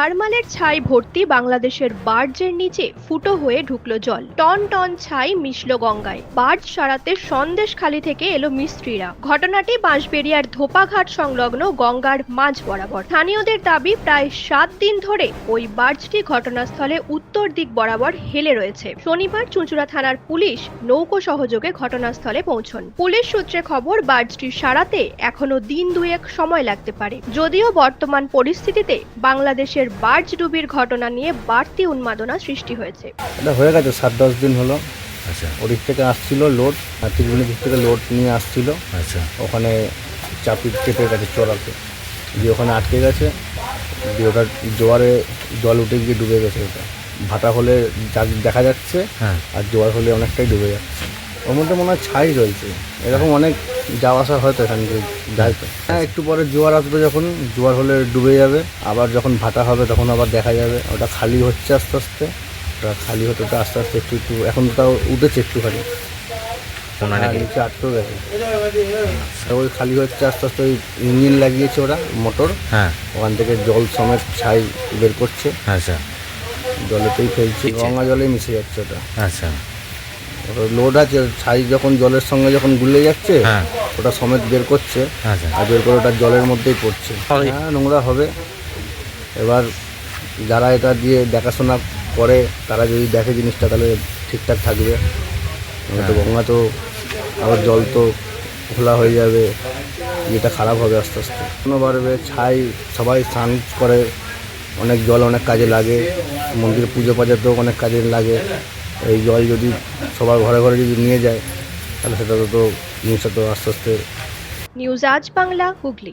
ঝাড়মালের ছাই ভর্তি বাংলাদেশের বার্জের নিচে ফুটো হয়ে ঢুকলো জল। টন টন ছাই মিশল গঙ্গায়। বার্জ সারাতে সন্দেশখালি থেকে এলো মিস্ত্রিরা। ঘটনাটি বাঁশবেড়িয়ার ধোপাঘাট সংলগ্ন গঙ্গার মাঝ বরাবর। স্থানীয়দের দাবি, প্রায় সাত দিন ধরে ওই বার্জটি ঘটনাস্থলে উত্তর দিক বরাবর হেলে রয়েছে। শনিবার চুঁচুড়া থানার পুলিশ নৌকো সহযোগে ঘটনাস্থলে পৌঁছন। পুলিশ সূত্রে খবর, বার্জটি সারাতে এখনও দিন দুয়েক সময় লাগতে পারে। যদিও বর্তমান পরিস্থিতিতে বাংলাদেশের বার্জ ডুবির ঘটনা নিয়ে বাড়তি উন্মাদনা সৃষ্টি হয়েছে। এটা হয়ে গেছে সাত দশ দিন হলো। আচ্ছা। ওদিক থেকে আসছিল লোড আর ত্রিগুণের দিক থেকে লোড নিয়ে আসছিল। আচ্ছা। ওখানে চাপি চেপে গেছে চড়াতে। দিয়ে ওখানে আটকে গেছে। দিয়ে ওটা জোয়ারে জল উঠে গিয়ে ডুবে গেছে ওটা। ভাটা হলে যা দেখা যাচ্ছে হ্যাঁ। আর জোয়ার হলে অনেকটাই ডুবে যাচ্ছে। ওর মধ্যে মনে হয় ছাই রয়েছে। এরকম অনেক যাওয়া আসা হয়তো এখান থেকে যায় তো। হ্যাঁ একটু পরে জোয়ার আসবে যখন জোয়ার হলে ডুবে যাবে। আবার যখন ভাটা হবে তখন আবার দেখা যাবে। ওটা খালি হচ্ছে আস্তে আস্তে। ওটা খালি হতে হতে আস্তে আস্তে একটু একটু এখন তো তাও উঠেছে একটুখানি। নিচে আটকেও গেছে। তো ওই খালি হচ্ছে আস্তে আস্তে ওই ইঞ্জিন লাগিয়েছে ওরা মোটর। হ্যাঁ। ওখান থেকে জল সমেত ছাই বের করছে। আচ্ছা। জলেতেই ফেলছে। গঙ্গা জলে মিশে যাচ্ছে ওটা। আচ্ছা। ওটা লোড আছে ছাই যখন জলের সঙ্গে যখন গুলে যাচ্ছে হ্যাঁ। ওটা সমেত বের করছে আচ্ছা আর বের করে ওটা জলের মধ্যেই পড়ছে। হ্যাঁ নোংরা হবে। এবার যারা এটা দিয়ে দেখাশোনা করে তারা যদি দেখে জিনিসটা তাহলে ঠিকঠাক থাকবে। হ্যাঁ। গঙ্গা তো আবার জল তো খোলা হয়ে যাবে ইয়েটা খারাপ হবে আস্তে আস্তে। কোনো বাড়বে ছাই সবাই স্নান করে অনেক জল অনেক কাজে লাগে মন্দির পুজো পাজাতেও অনেক কাজে লাগে। এই জল যদি সবার ঘরে ঘরে যদি নিয়ে যায়, তাহলে সেটা তো নিউজটা তো আস্তে আস্তে নিউজ আজ বাংলা হুগলি।